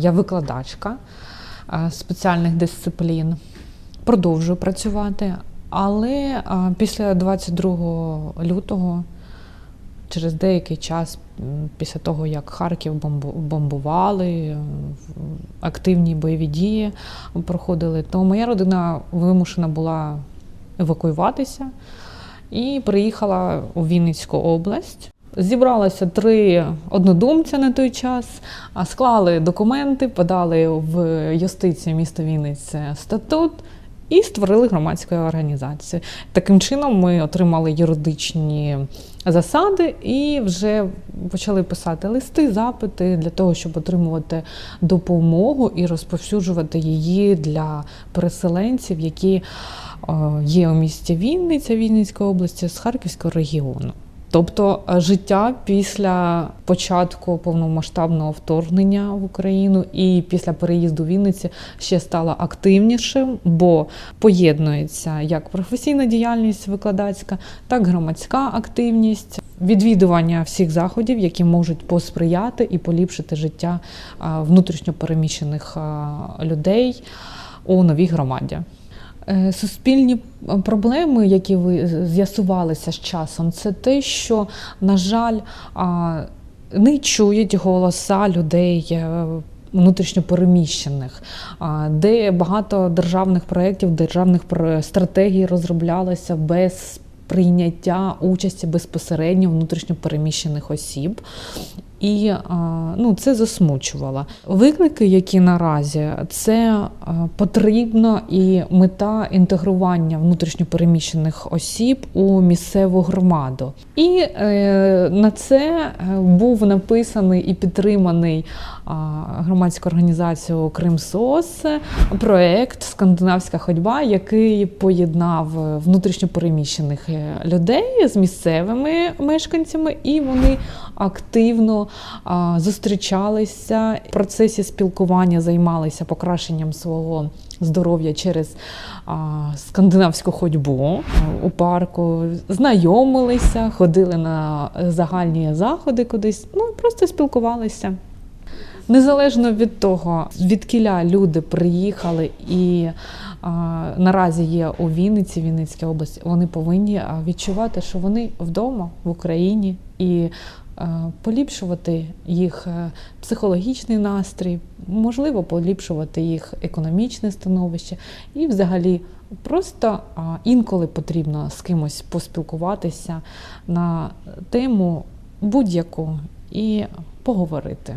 я викладачка е, спеціальних дисциплін, продовжую працювати, але е, після 22 лютого, через деякий час, після того, як Харків бомбували, активні бойові дії проходили, то моя родина вимушена була евакуюватися і приїхала у Вінницьку область. Зібралося три однодумця на той час, склали документи, подали в юстицію міста Вінниць статут і створили громадську організацію. Таким чином ми отримали юридичні засади і вже почали писати листи, запити для того, щоб отримувати допомогу і розповсюджувати її для переселенців, які е, є у місті Вінниця, Вінницької області з Харківського регіону. Тобто е, життя після початку повномасштабного вторгнення в Україну і після переїзду Вінниці ще стало активнішим, бо поєднується як професійна діяльність викладацька, так громадська активність, відвідування всіх заходів, які можуть посприяти і поліпшити життя е, внутрішньопереміщених е, людей у новій громаді. Е, Суспільні проблеми, які ви з'ясувалися з часом, це те, що, на жаль, не чують голоса людей. е, Внутрішньопереміщених, де багато державних проєктів, державних стратегій розроблялося без прийняття участі безпосередньо внутрішньопереміщених осіб. І ну, це засмучувало. Виклики, які наразі, це а, потрібно і мета інтегрування внутрішньопереміщених осіб у місцеву громаду. І е, на це е, був написаний і підтриманий громадською організацією Кримсос проект Скандинавська ходьба, який поєднав е, внутрішньопереміщених е, людей з місцевими мешканцями, і вони активно зустрічалися в процесі спілкування, займалися покращенням свого здоров'я через скандинавську ходьбу у парку, знайомилися, ходили на загальні заходи кудись, ну просто спілкувалися. Незалежно від того, звідкіля люди приїхали і наразі є у Вінниці, Вінницькій області, вони повинні відчувати, що вони вдома в Україні і поліпшувати їх е, психологічний настрій, можливо, поліпшувати їх економічне становище і взагалі. Просто інколи потрібно з кимось поспілкуватися на тему будь-яку і поговорити.